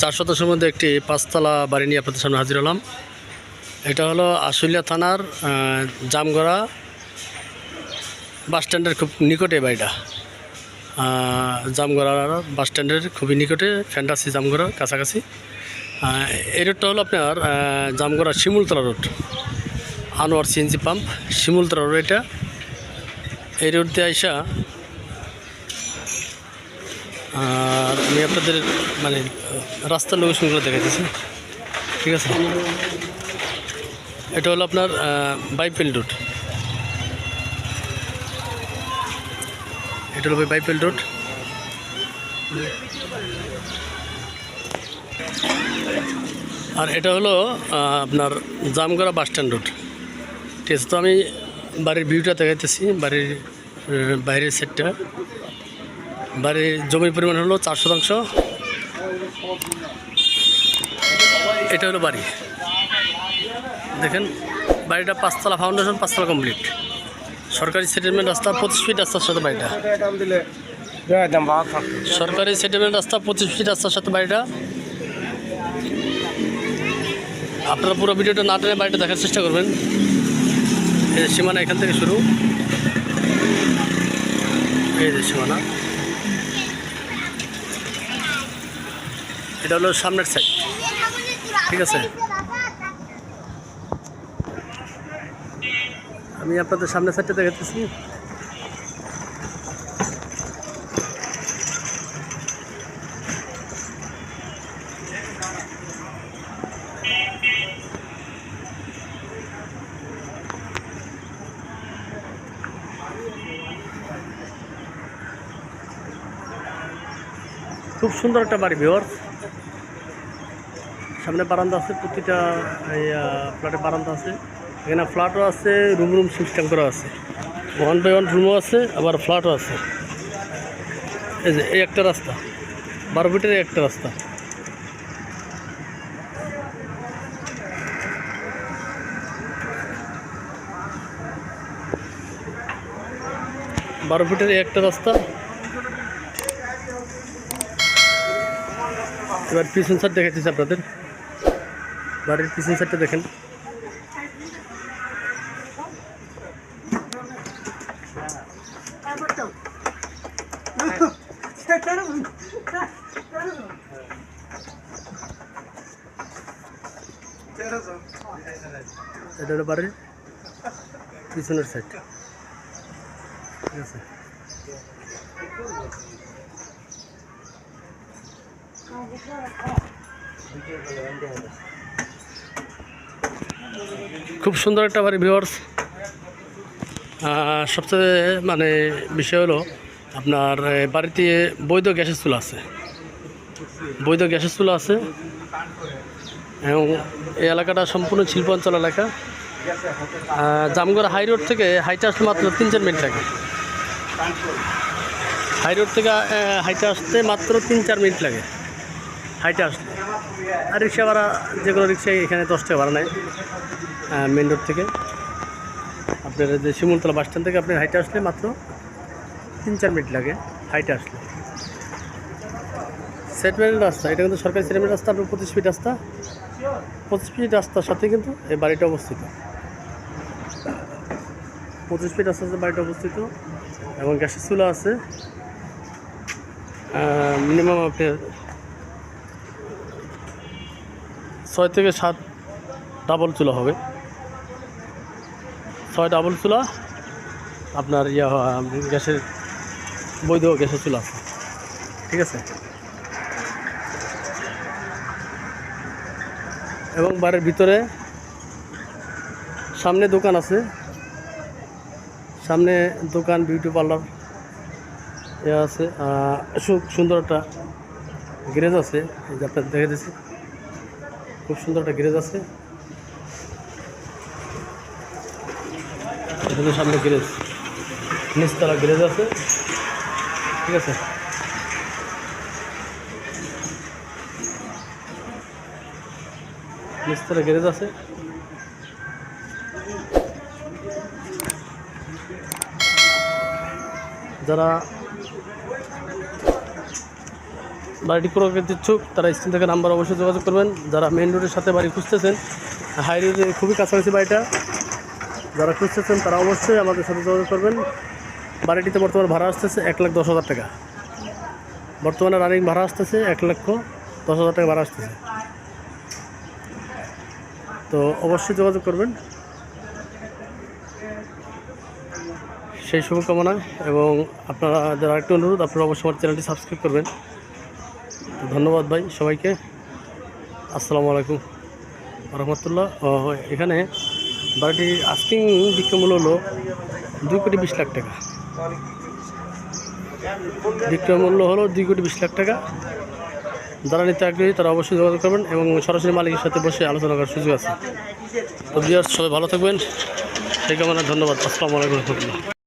চার শতাংশের মধ্যে একটি পাঁচতলা বাড়ি নিয়ে আপনাদের সামনে হাজির হলাম। এটা হলো আশুলিয়া থানার জামগড়া বাস স্ট্যান্ডের খুব নিকটে বাড়িটা। আহ, জামগড়া বাস স্ট্যান্ডের খুবই নিকটে ফ্যান্টাসি জামগড়া কাছাকাছি। এই রোডটা হলো আপনার Jamgora Shimultala road. Anwar CNG pump Shimultala road এটা। এই রোড দিয়ে আইসা আর আমি আপনাদের মানে রাস্তার লোকেশনগুলো দেখাইতেছি। ঠিক আছে? এটা হলো আপনার বাইপেল রোড। এটা হলো বাইপেল রোড। আর এটা হলো আপনার জামগড়া বাস স্ট্যান্ড রোড। ঠিক আছে? তো আমি বাড়ির ভিউটা দেখাইতেছি, বাড়ির, বাইরের সেটটা বাড়ির জমির পরিমাণ হলো চার শতাংশ। এটা হলো বাড়ি। দেখেন, বাড়িটা পাঁচতলা ফাউন্ডেশন পাঁচতলা কমপ্লিট সরকারি সেটেলমেন্ট রাস্তা পঁচিশ ফিট রাস্তার সাথে বাড়িটা। সরকারি সেটেলমেন্ট রাস্তা পঁচিশ ফিট রাস্তার সাথে বাড়িটা। আপনারা পুরো ভিডিওটা না টেনে বাড়িটা দেখার চেষ্টা করবেন। এই সীমানা এখান থেকে শুরু। এই যে সীমানা। এটা হলো সামনের সাইড ঠিক আছে? আমি আপনাদের সামনের সাইডটা দেখাতেছি। খুব সুন্দর একটা বাড়ি ভিওর সামনে বারান্দা আছে, প্রতিটা, এই ফ্ল্যাটে বারান্দা আছে। এখানে ফ্ল্যাটও আছে রুম রুম সিস্টেম করা আছে। ওয়ান বাই ওয়ান রুমও আছে, আবার ফ্ল্যাটও আছে। এই যে, এই একটা রাস্তা। বারো ফিটের একটা রাস্তা। বারো ফিটের একটা রাস্তা। এবার পিছন সাইড দেখাচ্ছি আপনাদের। বাড়ির পিছন সাইডটা দেখেন। এটা হলো বাড়ির পিছনের সাইড ঠিক আছে। খুব সুন্দর একটা বাড়ি ভিওয়ার্স সবচেয়ে মানে বিষয় হলো আপনার বাড়িতে বৈধ গ্যাসের চুলা আছে। বৈধ গ্যাসের চুলা আছে। এবং এই এলাকাটা সম্পূর্ণ শিল্পাঞ্চল এলাকা। জামগড় হাই রোড থেকে হাইটে আসতে মাত্র তিন চার মিনিট লাগে। হাই রোড থেকে হাইটে আসতে মাত্র তিন চার মিনিট লাগে। হাইটে আসতে। আর রিক্সা ভাড়া যে কোনো রিক্সায় এখানে দশ টাকা ভাড়া নেয়। মেন রোড থেকে। আপনার যে শিমুলতলা বাস স্ট্যান্ড থেকে আপনি হাইটে আসলে মাত্র তিন, চার মিনিট লাগে হাইটে আসলে। সেটমেন্ট রাস্তা, এটা কিন্তু সরকারি সেটমেন্ট রাস্তা, আপনার পঁচিশ ফিট রাস্তা। পঁচিশ ফিট রাস্তার সাথে কিন্তু এই বাড়িটা অবস্থিত। পঁচিশ ফিট রাস্তার বাড়িটা অবস্থিত এবং গ্যাসের চুলা আছে। মিনিমাম আপনার ছয় থেকে সাত ডাবল চুলা হবে। ছয় ডাবল চুলা, আপনার ইয়া গ্যাসের বৈধ গ্যাসের চুলা ঠিক আছে? এবং বাড়ির ভিতরে সামনে দোকান আছে। সামনে দোকান, বিউটি পার্লার ইয়ে আছে। সুন্দর একটা গ্যারেজ আছে। যে আপনার দেখে দিচ্ছি খুব সুন্দর একটা গ্যারেজ আছে। তো সামনে গ্যারেজ নিচতলা গ্যারেজ আছে। ঠিক আছে? নিচতলা গ্যারেজ আছে। যারা বাড়িটি ক্রয়ের ইচ্ছুক, তারা স্ক্রিন থেকে নাম্বার অবশ্যই যোগাযোগ করবেন। যারা মেন রোডের সাথে বাড়ি খুঁজতেছেন, হাই রোডে খুবই কাছাকাছি বাড়িটা। যারা খুঁজতেছেন তারা অবশ্যই আমাদের সাথে যোগাযোগ করবেন। বাড়িটিতে বর্তমানে ভাড়া আসতেছে এক লাখ দশ হাজার টাকা। বর্তমানে রানিং ভাড়া আসতেছে এক লক্ষ দশ হাজার টাকা ভাড়া আসতেছে। তো অবশ্যই যোগাযোগ করবেন। সেই শুভকামনায় এবং আপনারা যারা একটু অনুরোধ, আপনারা অবশ্যই আমার চ্যানেলটি সাবস্ক্রাইব করবেন। ধন্যবাদ ভাই সবাইকে। আসসালামু আলাইকুম। রহমতুল্লাহ। এখানে বাড়িটির আস্কিং বিক্রমূল্য হলো দুই কোটি বিশ লাখ টাকা। বিক্রয় মূল্য হলো দুই কোটি বিশ লাখ টাকা। যারা নিতে আগ্রহী তারা অবশ্যই যোগাযোগ করবেন এবং সরাসরি মালিকের সাথে বসে আলোচনা করার সুযোগ আছে। তো সবাই ভালো থাকবেন। সেই কামনা ধন্যবাদ। আসসালামু আলাইকুম রহমতুল্লাহ।